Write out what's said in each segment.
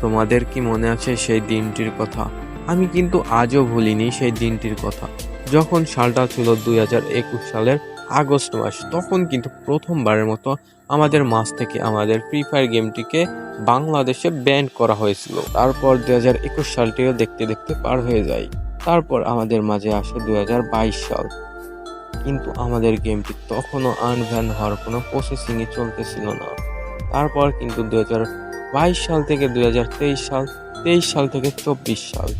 তোমাদের কি মনে আছে সেই দিনটির কথা? আমি কিন্তু আজও ভুলিনি সেই দিনটির কথা। যখন সালটা ছিল দুই হাজার একুশ সালের আগস্ট মাস, তখন কিন্তু প্রথমবারের মতো আমাদের মাস থেকে আমাদের ফ্রি ফায়ার গেমটিকে বাংলাদেশে ব্যান করা হয়েছিল। তারপর দুই হাজার একুশ সালটিও দেখতে দেখতে পার হয়ে যায়। তারপর আমাদের মাঝে আসে দুই হাজার বাইশ সাল। কিন্তু আমাদের গেমটি তখনও আনভ্যান হওয়ার কোনো প্রসেসিংই চলতেছিল না। তারপর কিন্তু দুই হাজার বাইশ সাল থেকে দুই হাজার তেইশ সাল তেইশ সাল থেকে চব্বিশ সাল।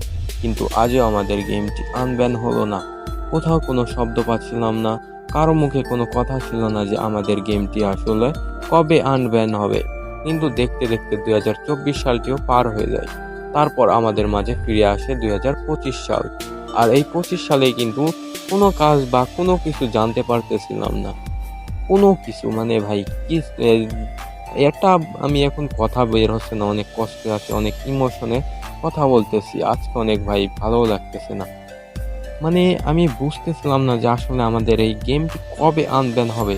কিন্তু আজও আমাদের গেমটি আনব্যান হলো না। কোথাও কোনো শব্দ পাচ্ছিলাম না, কারও মুখে কোনো কথা ছিল না যে আমাদের গেমটি আসলে কবে আনব্যান হবে। কিন্তু দেখতে দেখতে দুই হাজার চব্বিশ সালটিও পার হয়ে যায়। তারপর আমাদের মাঝে ফিরে আসে দুই হাজার পঁচিশ সাল। আর এই পঁচিশ সালেই কিন্তু কোনো কাজ বা কোনো কিছু জানতে পারতেছিলাম না। কোনো কিছু মানে ভাই, কি এ, একটা আমি এখন কথা বের হচ্ছে না অনেক কষ্টে আছে অনেক ইমোশনে কথা বলতেছি। আজকে অনেক ভাই ভালো লাগতেছে না। মানে আমি বুঝতেছিলাম না যে আসলে আমাদের এই গেমটি কবে আনবেন হবে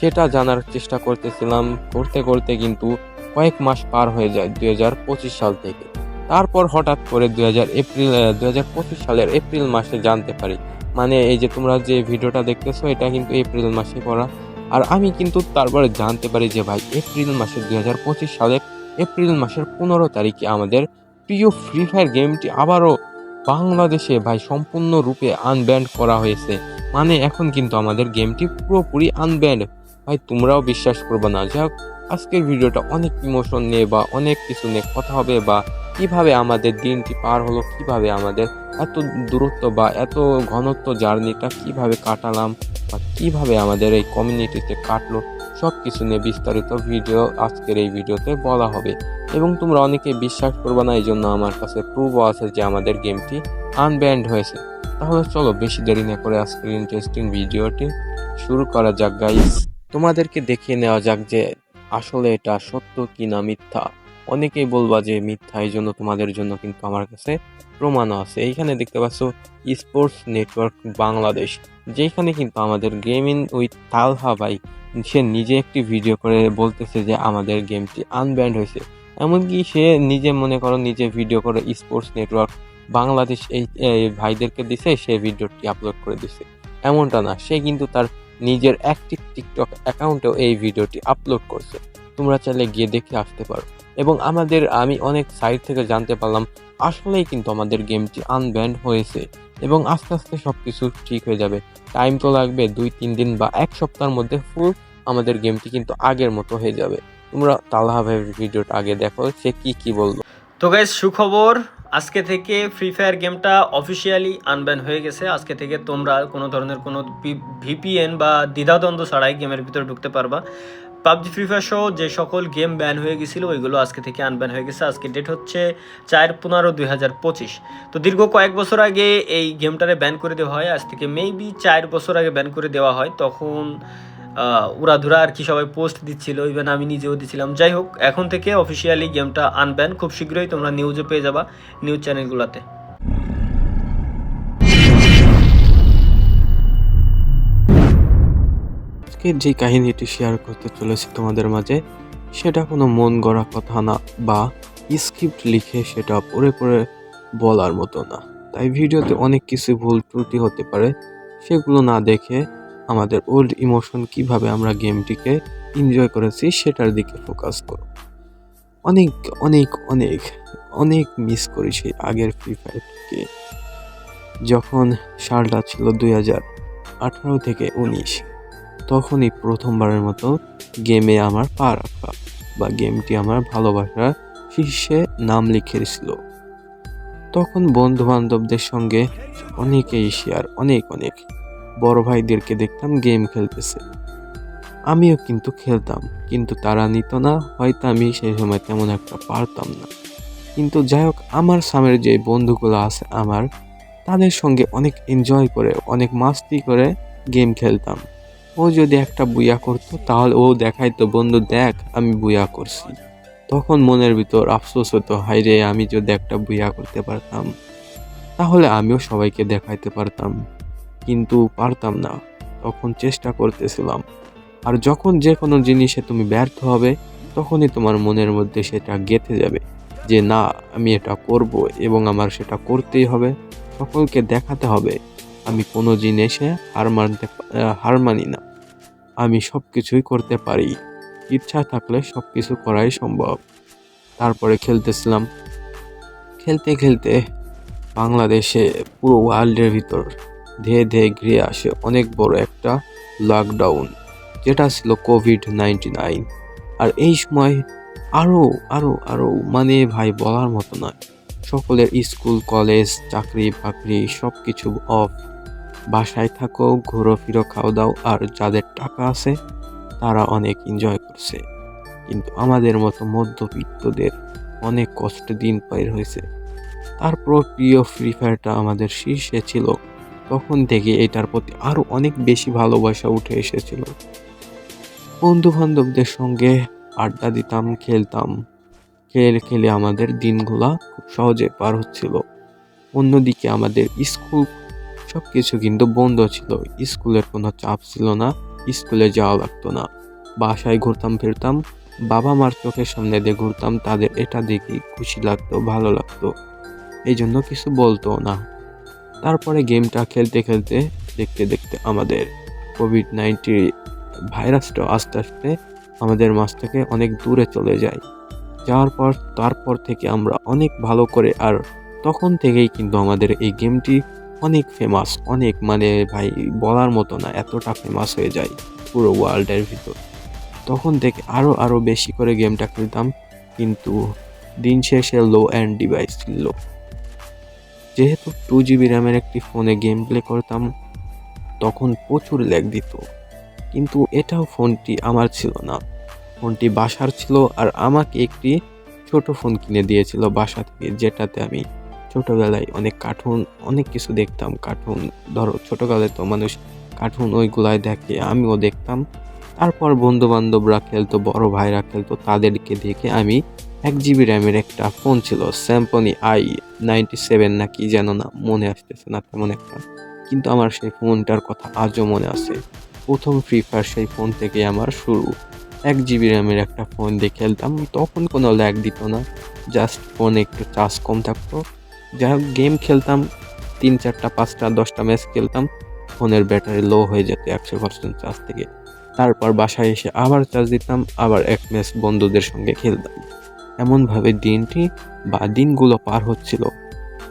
সেটা জানার চেষ্টা করতেছিলাম। করতে করতে কিন্তু কয়েক মাস পার হয়ে যায় দুই হাজার পঁচিশ সাল থেকে। তারপর হঠাৎ করে দুই হাজার এপ্রিল দুই হাজার পঁচিশ সালের এপ্রিল মাসে জানতে পারি। মানে এই যে তোমরা যে ভিডিওটা দেখতেছো এটা কিন্তু এপ্রিল মাসে করা। আর আমি কিন্তু তারপরে জানতে পারি যে ভাই, এপ্রিল মাসের দুই হাজার পঁচিশ সালের এপ্রিল মাসের পনেরো তারিখে আমাদের প্রিয় ফ্রি ফায়ার গেমটি আবারও বাংলাদেশে ভাই সম্পূর্ণ রূপে আনব্যান্ড করা হয়েছে। মানে এখন কিন্তু আমাদের গেমটি পুরোপুরি আনব্যান্ড ভাই, তোমরাও বিশ্বাস করবে না। যাক, আজকের ভিডিওটা অনেক ইমোশন নিয়ে বা অনেক কিছু নিয়ে কথা হবে বা কীভাবে আমাদের দিনটি পার হলো, কীভাবে আমাদের এত দূরত্ব বা এত ঘনত্ব জার্নিটা কীভাবে কাটালাম বা কীভাবে আমাদের এই কমিউনিটিতে কাটলো সব কিছু নিয়ে বিস্তারিত ভিডিও আজকের এই ভিডিওতে বলা হবে। এবং তোমরা অনেকে বিশ্বাস করবে না এই জন্য আমার কাছে প্রুভও আছে যে আমাদের গেমটি আনব্যান্ড হয়েছে। তাহলে চলো বেশি দেরি না করে আজকের ইন্টারেস্টিং ভিডিওটি শুরু করা যাক গাইস তোমাদেরকে দেখিয়ে নেওয়া যাক যে আসলে এটা সত্য কি না মিথ্যা। অনেকেই বলবা যে মিথ্যা, এই জন্য তোমাদের জন্য কিন্তু আমার কাছে প্রমাণও আছে। এইখানে দেখতে পাচ্ছ স্পোর্টস নেটওয়ার্ক বাংলাদেশ যেখানে কিন্তু আমাদের গেমিং উইথ তালহা ভাই, সে নিজে একটি ভিডিও করে বলতেছে যে আমাদের গেমটি আনব্যান্ড হয়েছে। এমনকি সে নিজে মনে করো নিজে ভিডিও করে স্পোর্টস নেটওয়ার্ক বাংলাদেশ এই ভাইদেরকে দিছে, সে ভিডিওটি আপলোড করে দিছে। এমনটা না, সে কিন্তু তার নিজের অ্যাক্টিভ টিকটক অ্যাকাউন্টেও এই ভিডিওটি আপলোড করছে। তোমরা চাইলে গিয়ে দেখে আসতে পারো। এবং আমাদের, আমি অনেক সাইট থেকে জানতে পারলাম, আসলেই কিন্তু আমাদের গেমটি আনব্যান্ড হয়েছে এবং আস্তে আস্তে সব কিছু ঠিক হয়ে যাবে। টাইম তো লাগবে দুই, তিন দিন বা এক সপ্তাহের মধ্যে ফুল আমাদের গেমটি কিন্তু আগের মতো হয়ে যাবে। তোমরা তালহা ভাইয়ের ভিডিওটা আগে দেখো, সে কি কি বলল। তো গাইজ সুখবর, আজকে থেকে ফ্রি ফায়ার গেমটা অফিসিয়ালি আনব্যান হয়ে গেছে। আজকে থেকে তোমরা কোনো ধরনের কোনো ভিপিএন বা দ্বিধাদ্বন্দ্ব ছাড়াই গেমের ভিতরে ঢুকতে পারবা। পাবজি ফ্রি ফায়ার সহ যে সকল গেম ব্যান হয়ে গেছিল, ওইগুলো আজকে থেকে আনব্যান হয়ে গেছে। আজকে ডেট হচ্ছে চার পনেরো দুই হাজার পঁচিশ। তো দীর্ঘ কয়েক বছর আগে এই গেমটারে ব্যান করে দেওয়া হয়। আজ থেকে মেবি চার বছর আগে ব্যান করে দেওয়া হয়। তখন উড়াধুরা আর কি সবাই পোস্ট দিচ্ছিল। ইভেন আমি নিজেও দিচ্ছিলাম যাই হোক, এখন থেকে অফিসিয়ালি গেমটা আনব্যান খুব শীঘ্রই তোমরা নিউজে পেয়ে যাবা নিউজ চ্যানেলগুলোতে আজকে যে কাহিনীটি শেয়ার করতে চলেছি তোমাদের মাঝে, সেটা কোনো মন গড়া কথা না বা স্ক্রিপ্ট লিখে সেটা পড়ে পড়ে বলার মতো না। তাই ভিডিওতে অনেক কিছু ভুল ত্রুটি হতে পারে, সেগুলো না দেখে আমাদের ওল্ড ইমোশন কীভাবে আমরা গেমটিকে এনজয় করেছি সেটার দিকে ফোকাস করো। অনেক অনেক অনেক অনেক মিস করি সেই আগের ফ্রি ফায়ারকে যখন সালটা ছিল দুই হাজার আঠারো থেকে উনিশ তখনই প্রথমবারের মতো গেমে আমার পা রাখা বা গেমটি আমার ভালোবাসার শীর্ষে নাম লিখে লিখেছিল তখন বন্ধু বান্ধবদের সঙ্গে অনেকেই শেয়ার অনেক অনেক বড় ভাইদেরকে দেখতাম গেম খেলতেছে। আমিও কিন্তু খেলতাম, কিন্তু তারা নিত না, হয়তো আমি সেই সময় তেমন একটা পারতাম না। কিন্তু যাই হোক, আমার সামনের যে বন্ধুগুলো আছে আমার, তাদের সঙ্গে অনেক এনজয় করে, অনেক মাস্তি করে গেম খেলতাম। ও যদি একটা বুয়া করতো, তাহলে ও দেখাইতো, বন্ধু, দেখ, আমি বুয়া করছি। তখন মনের ভিতর আফসোস হতো হাই রে, আমি যদি একটা বুয়া করতে পারতাম, তাহলে আমিও সবাইকে দেখাইতে পারতাম। কিন্তু পারতাম না, তখন চেষ্টা করতেছিলাম। আর যখন যে কোনো জিনিসে তুমি ব্যর্থ হবে, তখনই তোমার মনের মধ্যে সেটা গেঁথে যাবে যে, না, আমি এটা করব এবং আমার সেটা করতেই হবে। সকলকে দেখাতে হবে। আমি কোনো জিনিসে হার মানতে হার মানি না। আমি সব কিছুই করতে পারি। ইচ্ছা থাকলে সব কিছু করাই সম্ভব। তারপরে খেলতেছিলাম। খেলতে খেলতে বাংলাদেশে পুরো ওয়ার্ল্ডের ভিতর ধেয়ে ধেয়ে ঘিরে আসে অনেক বড় একটা লকডাউন যেটা ছিল কোভিড নাইনটি নাইন আর এই সময় আরও আরও আরও মানে ভাই বলার মতো নয়। সকলের স্কুল, কলেজ চাকরি বাকরি সব কিছু অফ বাসায় থাকো ঘোরো ফিরো খাও দাও আর যাদের টাকা আছে, তারা অনেক এনজয় করছে। কিন্তু আমাদের মতো মধ্যবিত্তদের অনেক কষ্টে দিন পার হয়েছে। তারপর প্রিয় ফ্রি ফায়ারটা আমাদের শীর্ষে ছিল। তখন থেকে এটার প্রতি আরও অনেক বেশি ভালোবাসা উঠে এসেছিল। বন্ধু বান্ধবদের সঙ্গে আড্ডা দিতাম, খেলতাম। খেলে খেলে আমাদের দিনগুলা খুব সহজে পার হচ্ছিল। অন্যদিকে আমাদের স্কুল সব কিছু কিন্তু বন্ধ ছিল। স্কুলের কোনো চাপ ছিল না, স্কুলে যাওয়া লাগতো না। বাসায় ঘুরতাম, ফিরতাম বাবা মার চোখের সামনে দিয়ে ঘুরতাম, তাদের এটা দেখে খুশি লাগতো, ভালো লাগতো। এই জন্য কিছু বলতো না। তারপরে গেমটা খেলতে খেলতে, দেখতে দেখতে আমাদের কোভিড নাইন্টিন ভাইরাসটা আস্তে আস্তে আমাদের মাছ থেকে অনেক দূরে চলে যায়। যাওয়ার পর, তারপর থেকে আমরা অনেক ভালো করে আর তখন থেকেই কিন্তু আমাদের এই গেমটি অনেক ফেমাস অনেক মানে ভাই বলার মতো না, এতটা ফেমাস হয়ে যায় পুরো ওয়ার্ল্ডের ভিতর। তখন থেকে আরও আরও বেশি করে গেমটা খেলতাম, কিন্তু দিন শেষে লো অ্যান্ড ডিভাইস ছিল। যেহেতু টু জিবি র্যামের একটি ফোনে গেম প্লে করতাম, তখন প্রচুর ল্যাগ দিত। কিন্তু এটাও ফোনটি আমার ছিল না। ফোনটি বাসার ছিল আর আমাকে একটি ছোট ফোন কিনে দিয়েছিল বাসা থেকে, যেটাতে আমি ছোটবেলায় অনেক কার্টুন অনেক কিছু দেখতাম কার্টুন ধরো ছোটোবেলায় তো মানুষ কার্টুন ওইগুলাই দেখে, আমিও দেখতাম। তারপর বন্ধু বান্ধবরা খেলতো, বড় ভাইরা খেলতো, তাদেরকে দেখে আমি এক জিবি র্যামের একটা ফোন ছিল স্যামপনি আই নাইনটি সেভেন না কি যেন না, মনে আসতেছে না তেমন একটা। কিন্তু আমার সেই ফোনটার কথা আজও মনে আছে। প্রথম ফ্রি ফায়ার সেই ফোন থেকে আমার শুরু। এক জিবি র্যামের একটা ফোন দিয়ে খেলতাম, তখন কোনো ল্যাগ দিত না জাস্ট ফোনে একটু চার্জ কম থাকতো। যাই হোক গেম খেলতাম, তিন চারটা, পাঁচটা, দশটা ম্যাচ খেলতাম, ফোনের ব্যাটারি লো হয়ে যেত একশো পার্সেন্ট চার্জ থেকে। তারপর বাসায় এসে আবার চার্জ দিতাম, আবার এক ম্যাচ বন্ধুদের সঙ্গে খেলতাম। এমনভাবে দিনটি বা দিনগুলো পার হচ্ছিল।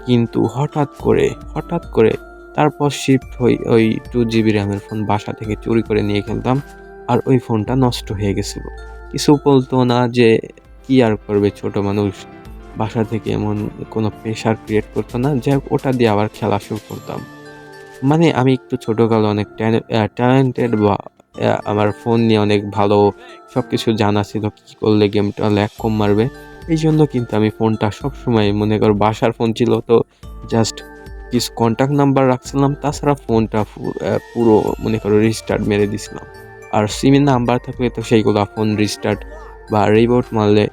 কিন্তু হঠাৎ করে হঠাৎ করে তারপর শিফট হই, ওই টু জিবি র্যামের ফোন বাসা থেকে চুরি করে নিয়ে খেলতাম, আর ওই ফোনটা নষ্ট হয়ে গেছিল। কিছু বলতো না যে কি আর করবে ছোট মানুষ। বাসা থেকে এমন কোনো প্রেশার ক্রিয়েট করতো না, যাই ওটা দিয়ে আবার খেলা শুরু করতাম। মানে আমি একটু ছোটোকালে অনেক ট্যালেন্টেড বা আমার ফোন নিয়ে অনেক ভালো সব কিছু জানা ছিল, কী করলে গেমটা ল্যাক কম মারবে। এই জন্য কিন্তু আমি ফোনটা সবসময়, মনে করো বাসার ফোন ছিল তো জাস্ট কিছু কন্ট্যাক্ট নাম্বার রাখছিলাম, তাছাড়া ফোনটা পুরো মনে করো রিস্টার্ট মেরে দিছিলাম। আর সিমের নাম্বার থাকলে তো সেইগুলো ফোন রিস্টার্ট বা রিবোট মারলে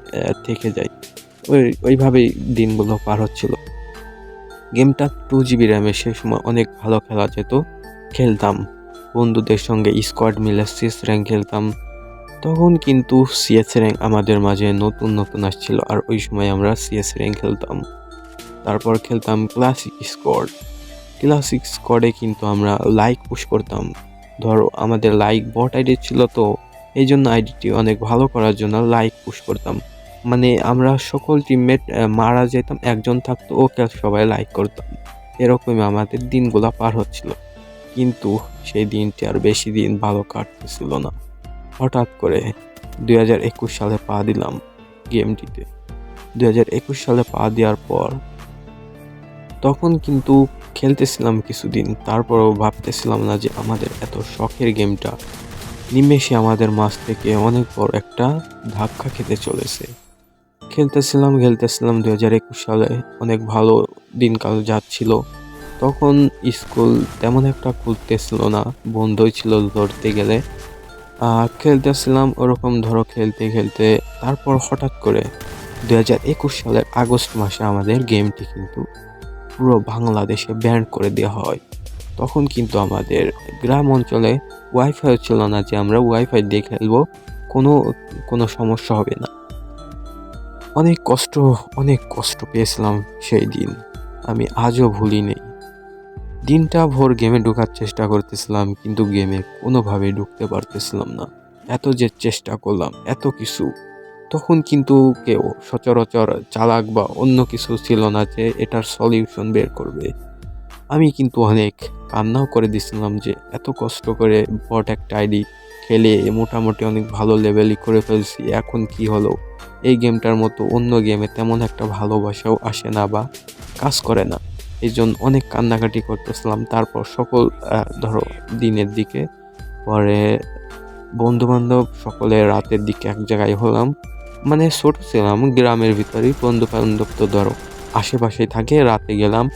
থেকে যায়। ওই, ওইভাবেই দিনগুলো পার হচ্ছিল। গেমটা টু জিবি র্যামে সে সময় অনেক ভালো খেলা যেত। খেলতাম। বন্ধুদের সঙ্গে স্কোয়াড মিলে সিএস র্যাঙ্ক খেলতাম। তখন কিন্তু সিএস র্যাঙ্ক আমাদের মাঝে নতুন নতুন আসছিল আর ওই সময় আমরা সিএস র্যাঙ্ক খেলতাম। তারপর খেলতাম ক্লাসিক স্কোয়াড ক্লাসিক স্কোয়াডে কিন্তু আমরা লাইক পুশ করতাম। ধরো, আমাদের লাইক বট আইডি ছিল তো এই জন্য আইডিটি অনেক ভালো করার জন্য লাইক পুশ করতাম। মানে আমরা সকল টিমমেট মারা যেতাম, একজন থাকতো, ওকে সবাই লাইক করতাম। এরকমই আমাদের দিনগুলো পার হচ্ছিল। কিন্তু সেই দিনটি আর বেশি দিন ভালো কাটতেছিল না। হঠাৎ করে দুই হাজার একুশ সালে পা দিলাম গেমটিতে দুই হাজার একুশ সালে পা দেওয়ার পর তখন কিন্তু খেলতেছিলাম কিছুদিন। তারপরেও ভাবতেছিলাম না যে আমাদের এত শখের গেমটা নিমেষে আমাদের মাছ থেকে অনেক বড় একটা ধাক্কা খেতে চলেছে। খেলতেছিলাম খেলতেছিলাম দু হাজার একুশ সালে। অনেক ভালো দিনকাল যাচ্ছিল। তখন স্কুল তেমন একটা খুলতেছিল না, বন্ধই ছিল ধরতে গেলে। খেলতেছিলাম ওরকম ধরো খেলতে খেলতে। তারপর হঠাৎ করে দু হাজার একুশ সালের আগস্ট মাসে আমাদের গেমটি কিন্তু পুরো বাংলাদেশে ব্যান করে দেওয়া হয়। তখন কিন্তু আমাদের গ্রাম অঞ্চলে ওয়াইফাই ছিল না যে আমরা ওয়াইফাই দিয়ে খেলব, কোনো কোনো সমস্যা হবে না। অনেক কষ্ট অনেক কষ্ট পেয়েছিলাম সেই দিন। আমি আজও ভুলি নেই। দিনটা ভোর গেমে ঢোকার চেষ্টা করতেছিলাম, কিন্তু গেমে কোনোভাবে ঢুকতে পারতেছিলাম না। এত যে চেষ্টা করলাম, এত কিছু। তখন কিন্তু কেউ সচরাচর চালাক বা অন্য কিছু ছিল না যে এটার সলিউশন বের করবে। আমি কিন্তু অনেক কান্নাও করে দিছিলাম যে এত কষ্ট করে বট একটা আইডি খেলে মোটামুটি অনেক ভালো লেভেলই করে ফেলছি। এখন কি হলো? এই গেমটার মতো অন্য গেমে তেমন একটা ভালোবাসাও আসে না বা কাজ করে না। এই জন্য অনেক কান্নাকাটি করতেছিলাম। তারপর সকল ধরো, দিনের দিকে, পরে বন্ধু বান্ধব সকলে রাতের দিকে এক জায়গায় হলাম। মানে ছোট ছিলাম, গ্রামের ভিতরেই বন্ধু বান্ধব তো ধরো, আশেপাশেই থাকে, রাতে গেলাম।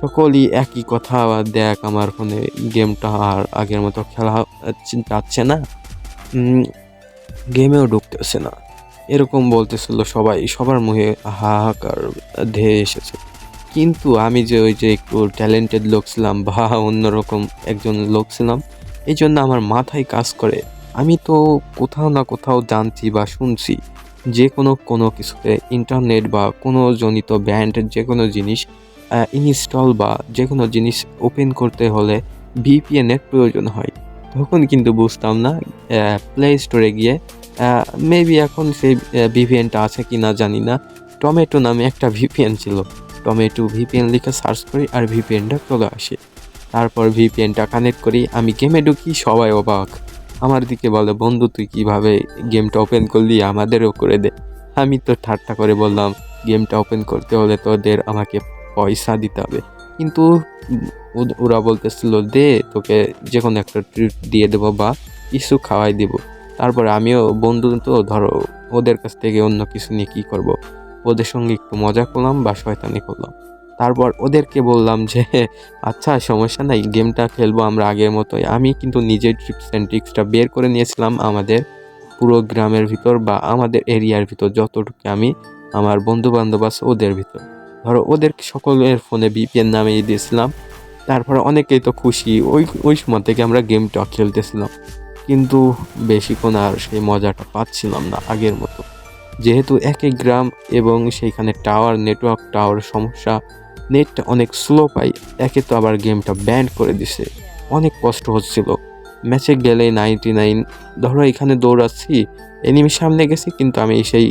সকলই একই কথা দেখ, আমার ফোনে গেমটা আর আগের মতো খেলা যাচ্ছে না। গেমেও ঢুকতেছে না। এরকম বলতেছিল সবাই, সবার মুখে হাহাকার ধেয়ে এসেছে। কিন্তু আমি যে ওই যে একটু ট্যালেন্টেড লোক ছিলাম বা অন্যরকম একজন লোক ছিলাম, এই জন্য আমার মাথায় কাজ করে। আমি তো কোথাও না কোথাও জানছি বা শুনছি, যে কোনো কোনো কিছুতে ইন্টারনেট বা কোনো জনিত ব্যান্ডের যে কোনো জিনিস ইনস্টল বা যে কোনো জিনিস ওপেন করতে হলে ভিপিএনের প্রয়োজন হয়। তখন কিন্তু বুঝতাম না প্লে স্টোরে গিয়ে মেবি এখন সেই ভিপিএনটা আছে কি না জানি না। টমেটো নামে একটা ভিপিএন ছিল। টমেটো ভিপিএন লিখে সার্চ করি আর ভিপিএনটা চলে আসে। তারপর ভিপিএনটা কানেক্ট করি, আমি গেমে ঢুকি, সবাই অবাক। আমার দিকে বলে, বন্ধু, তুই কীভাবে গেমটা ওপেন করলি? আমাদেরও করে দে। আমি তো ঠাট্টা করে বললাম গেমটা ওপেন করতে হলে তোদের আমাকে পয়সা দিতে হবে। কিন্তু ওরা বলতেছিল দে, তোকে যে কোনো একটা ট্রিট দিয়ে দেবো বা কিছু খাওয়াই দিব। তারপরে আমিও, বন্ধু তো, ধরো, ওদের কাছ থেকে অন্য কিছু নিয়ে কী করব? ওদের সঙ্গে একটু মজা করলাম বা শয়তানি করলাম। তারপর ওদেরকে বললাম যে আচ্ছা সমস্যা নাই, গেমটা খেলব আমরা আগের মতোই। আমি কিন্তু নিজের ট্রিপস অ্যান্ড ট্রিক্সটা বের করে নিয়েছিলাম আমাদের পুরো গ্রামের ভিতর বা আমাদের এরিয়ার ভিতর, যতটুকু আমি, আমার বন্ধু বান্ধব আছে ওদের ভিতর। ধরো ওদের সকলের ফোনে বিপিএন নামিয়ে দিয়েছিলাম। তারপরে অনেকেই তো খুশি, ওই ওই সময় থেকে আমরা গেমটা খেলতেছিলাম। কিন্তু বেশিক্ষণ আর সেই মজাটা পাচ্ছিলাম না আগের মতো। যেহেতু একই গ্রাম এবং সেইখানে টাওয়ার নেটওয়ার্ক টাওয়ার সমস্যা নেটটা অনেক স্লো পাই, একে তো আবার গেমটা ব্যান্ড করে দিছে। অনেক কষ্ট হচ্ছিল। ম্যাচে গেলে নাইনটি নাইন ধরো এখানে দৌড়াচ্ছি এনিমি সামনে গেছি, কিন্তু আমি সেই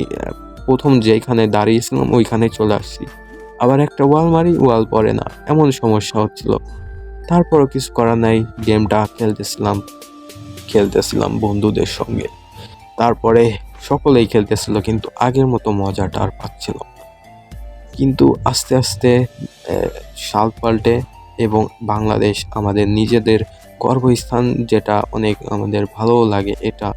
প্রথম যেখানে দাঁড়িয়েছিলাম, ওইখানে চলে আসছি। আবার একটা ওয়াল মারি ওয়াল পড়ে না, এমন সমস্যা হচ্ছিল। তারপরও কিছু করার নাই, গেমটা খেলতেছিলাম খেলতেছিলাম বন্ধুদের সঙ্গে। তারপরে সকলেই খেলতেছিল, কিন্তু আগের মতো মজাটা আর পাচ্ছিল কিন্তু আস্তে আস্তে সাল পাল্টে এবং বাংলাদেশ আমাদের নিজেদের গর্বস্থান যেটা অনেক আমাদের ভালো লাগে, এটা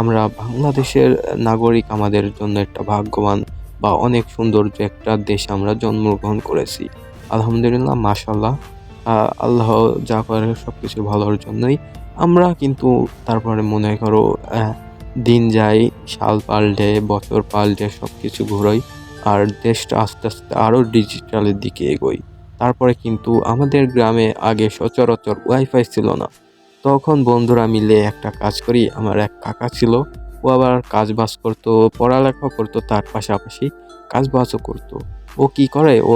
আমরা বাংলাদেশের নাগরিক আমাদের জন্য একটা ভাগ্যবান বা অনেক সৌন্দর্য একটা দেশ আমরা জন্মগ্রহণ করেছি। আলহামদুলিল্লাহ মাশাল্লাহ আল্লাহ যা করে সব কিছু ভালোর জন্যই। আমরা কিন্তু তারপরে মনে করো দিন যায়, সাল পাল্টে, বছর পাল্টে সব কিছু ঘুরোই, আর দেশটা আস্তে আস্তে আরও ডিজিটালের দিকে এগোই। তারপরে কিন্তু আমাদের গ্রামে আগে সচরাচর ওয়াইফাই ছিল না। তখন বন্ধুরা মিলে একটা কাজ করি, আমার এক কাকা ছিল ও আবার কাজ বাজ করতো পড়ালেখা করতো, তার পাশাপাশি কাজ বাজও করতো। ও কি করে? ও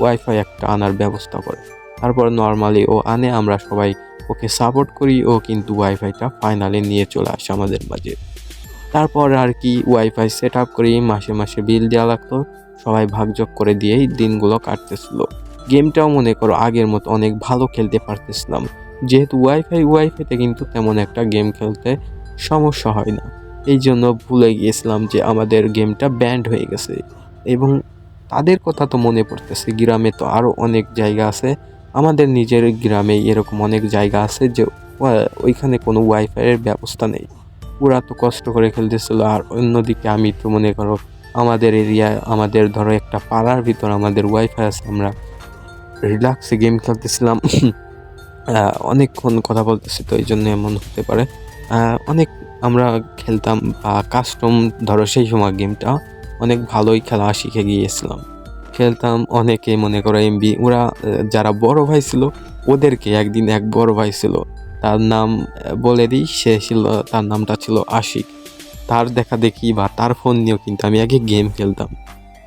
ওয়াইফাই একটা আনার ব্যবস্থা করে। তারপর নর্মালি ও আনে, আমরা সবাই ওকে সাপোর্ট করি, ও কিন্তু ওয়াইফাইটা ফাইনালি নিয়ে চলে আসে আমাদের মাঝে। তারপর আর কি ওয়াইফাই সেট আপ করি, মাসে মাসে বিল দেওয়া লাগতো, সবাই ভাগযোগ করে দিয়েই দিনগুলো কাটতেছিল। গেমটাও মনে করো আগের মতো অনেক ভালো খেলতে পারতেছিলাম। যেহেতু ওয়াইফাই ওয়াইফাইতে কিন্তু তেমন একটা গেম খেলতে সমস্যা হয় না। এই জন্য ভুলে গিয়েছিলাম যে আমাদের গেমটা ব্যান্ড হয়ে গেছে। এবং তাদের কথা তো মনে পড়তেছে, গ্রামে তো আরও অনেক জায়গা আছে। আমাদের নিজের গ্রামে এরকম অনেক জায়গা আছে যে ওইখানে কোনো ওয়াইফাইয়ের ব্যবস্থা নেই। ওরা তো কষ্ট করে খেলতেছিল আর অন্যদিকে আমি তো মনে করো আমাদের এরিয়া, আমাদের ধরো একটা পাড়ার ভিতর আমাদের ওয়াইফাই আছে, আমরা রিল্যাক্সে গেম খেলতেছিলাম। অনেকক্ষণ কথা বলতেছি তো এই জন্য এমন হতে পারে। অনেক আমরা খেলতাম বা কাস্টম ধরো সেই সময় গেমটা অনেক ভালোই খেলা শিখে গিয়েছিলাম। খেলতাম, অনেকে মনে করো এমবি ওরা যারা বড় ভাই ছিল, ওদেরকে একদিন এক বড় ভাই ছিল, তার নাম বলে দিই, সে ছিল, তার নামটা ছিল আশিক। তার দেখা দেখি বা তার ফোন নিয়েও কিন্তু আমি আগে গেম খেলতাম।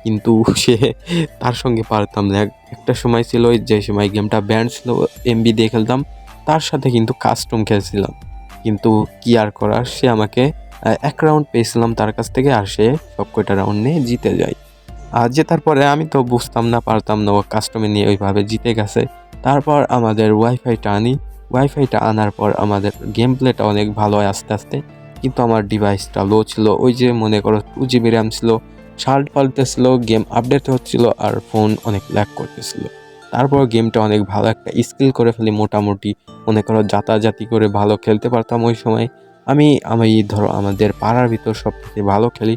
কিন্তু সে তার সঙ্গে পারতাম না। এক- একটা সময় ছিল যে সময় গেমটা ব্যান্ড ছিল এমবি দিয়ে খেলতাম, তার সাথে কিন্তু কাস্টম খেলছিলাম। কিন্তু কি আর করার? সে আমাকে এক রাউন্ড পেয়েছিলাম তার কাছ থেকে আর সে সব কয়টা রাউন্ড নিয়ে জিতে যায়। আর জেতার পরে আমি তো বুঝতাম না, পারতাম না ও কাস্টমে নিয়ে ওইভাবে জিতে গেছে। তারপর আমাদের ওয়াইফাইটা আনি। ওয়াইফাইটা আনার পর আমাদের গেম প্লেটা অনেক ভালো হয় আস্তে আস্তে। কিন্তু আমার ডিভাইসটা লো ছিল, ওই যে মনে করো টু জিবি র্যাম ছিল, শার্ট পাল্টেছিল গেম আপডেট হচ্ছিল আর ফোন অনেক ল্যাক করতেছিল। তারপর গেমটা অনেক ভালো একটা স্কিল করে ফেলি মোটামুটি। মনে করো যাতাযাতি করে ভালো খেলতে পারতাম ওই সময়। আমি আমি ধরো আমাদের পাড়ার ভিতর সব থেকে ভালো খেলি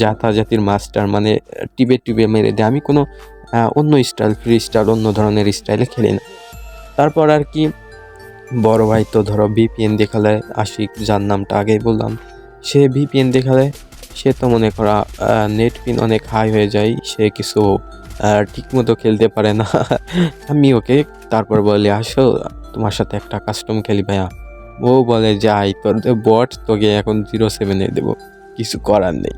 জাতাজাতির মাস্টার মানে টিবে টিবে মেরে দেয়। আমি কোনো অন্য স্টাইল, ফ্রি স্টাইল, অন্য ধরনের স্টাইলে খেলি না। তারপর আর কি বড় ভাই তো ধরো ভিপিএন দেখালে আশিক, যার নামটা আগেই বললাম, সে ভিপিএন দেখালে সে তো মনে করা নেট পিন অনেক হাই হয়ে যায়, সে কিছু ঠিক মতো খেলতে পারে না। আমি ওকে তারপর বলি, আসো, তোমার সাথে একটা কাস্টম খেলি ভাইয়া। ও বলে, যাই, তোর বট তোকে এখন জিরো সেভেনে দেবো। কিছু করার নেই।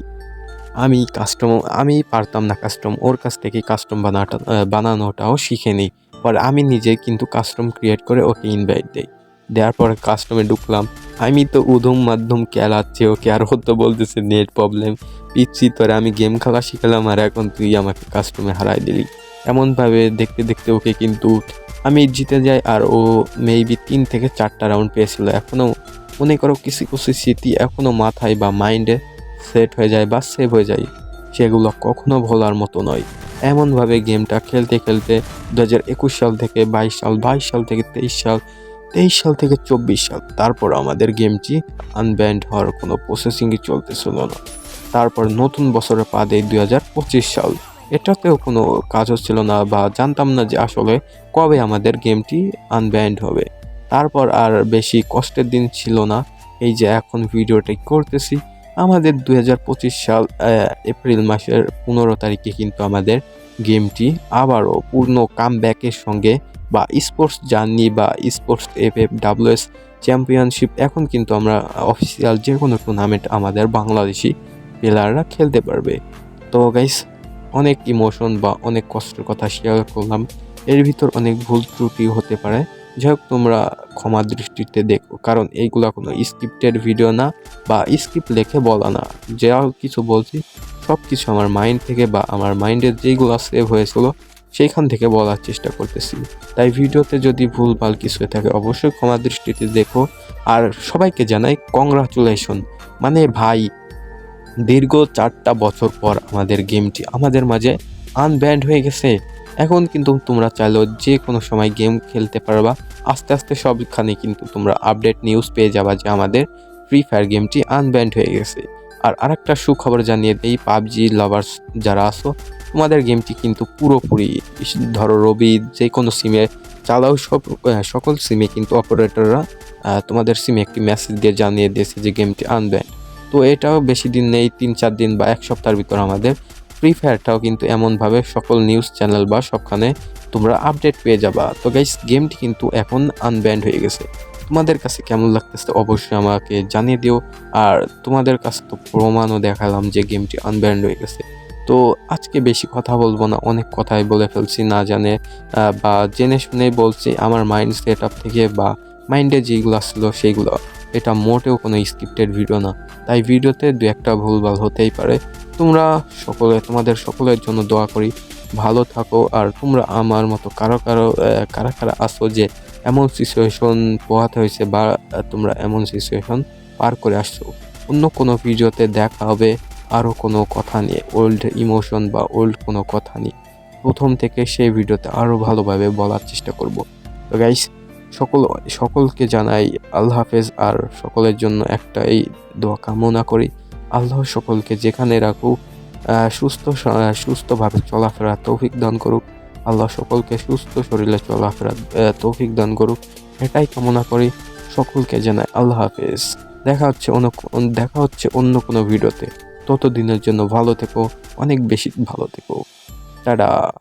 আমি কাস্টম আমি পারতাম না কাস্টম ওর কাছ থেকে কাস্টম বানাটা, বানানোটাও শিখে নিই। পর আমি নিজে কিন্তু কাস্টম ক্রিয়েট করে ওকে ইনভাইট দেই। দেওয়ার পরে কাস্টমে ঢুকলাম। আমি তো উধম মাধ্যম খেলাচ্ছি, ওকে আর হতো বলতেছে, নেট প্রবলেম পিচ্ছি তোরে আমি গেম খেলা শিখালাম আর এখন তুই আমাকে কাস্টমে হারাই দিলি। এমনভাবে দেখতে দেখতে ওকে কিন্তু আমি জিতে যাই আর ও মেবি তিন থেকে চারটা রাউন্ড পেয়েছিল। এখনও মনে করো কিছু কিছু স্মৃতি এখনও মাথায় বা মাইন্ডে সেট হয়ে যায় বা সেভ হয়ে যায়। সেগুলো কখনো ভোলার মতো নয়। এমনভাবে গেমটা খেলতে খেলতে দু হাজার একুশ সাল থেকে বাইশ সাল বাইশ সাল থেকে তেইশ সাল তেইশ সাল থেকে চব্বিশ সাল, তারপর আমাদের গেমটি আনব্যান্ড হওয়ার কোনো প্রসেসিংই চলতেছিল না। তারপর নতুন বছরে পা দেয় দুই হাজার পঁচিশ সাল। এটাতেও কোনো কাজও ছিল না বা জানতাম না যে আসলে কবে আমাদের গেমটি আনব্যান্ড হবে। তারপর আর বেশি কষ্টের দিন ছিল না। এই যে এখন ভিডিওটাই করতেছি, আমাদের দু হাজার পঁচিশ সাল এপ্রিল মাসের পনেরো তারিখে কিন্তু আমাদের গেমটি আবারও পূর্ণ কামব্যাকের সঙ্গে বা স্পোর্টস জার্নি বা sports F F W S championship এখন কিন্তু আমরা অফিসিয়াল যে কোনো টুর্নামেন্ট আমাদের বাংলাদেশি প্লেয়াররা খেলতে পারবে। তো গাইস অনেক ইমোশন বা অনেক কষ্টের কথা শেয়ার করলাম। এর ভিতর অনেক ভুল ত্রুটি হতে পারে। যাই হোক, তোমরা ক্ষমা দৃষ্টিতে দেখো। কারণ এইগুলা কোনো স্ক্রিপ্টেড ভিডিও না বা স্ক্রিপ্ট লেখে বলা না। যা কিছু বলছি সব কিছু আমার মাইন্ড থেকে বা আমার মাইন্ডের যেইগুলো সেভ হয়েছিল, সেইখান থেকে বলার চেষ্টা করতেছি। তাই ভিডিওতে যদি ভুলভাল কিছু হয়ে থাকে, অবশ্যই ক্ষমা দৃষ্টিতে দেখো। আর সবাইকে জানাই কংগ্রাচুলেশন মানে ভাই দীর্ঘ চারটা বছর পর আমাদের গেমটি আমাদের মাঝে আনব্যান্ড হয়ে গেছে। এখন কিন্তু তোমরা চাইলেও যে কোনো সময় গেম খেলতে পারবা। আস্তে আস্তে সবখানে কিন্তু তোমরা আপডেট নিউজ পেয়ে যাবা যে আমাদের ফ্রি ফায়ার গেমটি আনব্যান্ড হয়ে গেছে। আর আরেকটা সুখবর জানিয়ে দেই, পাবজি লাভার্স যারা আসো তোমাদের গেমটি কিন্তু পুরোপুরি ধরো রবি যে কোনো সিমে চালাও, সব সকল সিমে কিন্তু অপারেটররা তোমাদের সিমে একটি মেসেজ দিয়ে জানিয়ে দিয়েছে যে গেমটি আনব্যান্ড তো এটাও বেশি দিন নেই, তিন চার দিন বা এক সপ্তাহের ভিতর আমাদের। ফ্রি ফায়ারটাও কিন্তু এমনভাবে সকল নিউজ চ্যানেল বা সবখানে তোমরা আপডেট পেয়ে যাবা। তো গাইস গেমটি কিন্তু এখন আনব্যান্ড হয়ে গেছে। তোমাদের কাছে কেমন লাগতেছে অবশ্যই আমাকে জানিয়ে দিও। আর তোমাদের কাছে তো প্রমাণও দেখালাম যে গেমটি আনব্যান্ড হয়ে গেছে। তো আজকে বেশি কথা বলব না, অনেক কথাই বলে ফেলছি না জানে বা জেনে শুনে বলছি আমার মাইন্ড সেট আপ থেকে বা মাইন্ডে যেগুলো আসলো সেইগুলো। এটা মোটেও কোনো স্ক্রিপ্টেড ভিডিও না। তাই ভিডিওতে দু একটা ভুলভাল হতেই পারে। তোমরা সকলে, তোমাদের সকলের জন্য দোয়া করি, ভালো থাকো আর তোমরা আমার মতো কারও কারও কারা কারা আসো যে এমন সিচুয়েশন পোহাতে হয়েছে বা তোমরা এমন সিচুয়েশন পার করে আসছো। অন্য কোনো ভিডিওতে দেখা হবে আরও কোনো কথা নিয়ে ওল্ড ইমোশন বা ওল্ড কোনো কথা নিয়ে। প্রথম থেকে সেই ভিডিওতে আরও ভালোভাবে বলার চেষ্টা করব। তো গাইস সকল, সকলকে জানাই আল্লাহ হাফেজ, আর সকলের জন্য একটাই দোয়া কামনা করি। আল্লাহ সকলকে যেখানে রাখুক সুস্থ সুস্থভাবে চলাফেরা তৌফিক দান করুক। আল্লাহ সকলকে সুস্থ শরীরে চলাফেরা তৌফিক দান করুক। এটাই কামনা করি। সকলকে জানাই আল্লাহ হাফেজ। দেখা হচ্ছে অন্য দেখা হচ্ছে অন্য কোনো ভিডিওতে। ততদিনের জন্য ভালো থেকো, অনেক বেশি ভালো থেকো। টাটা।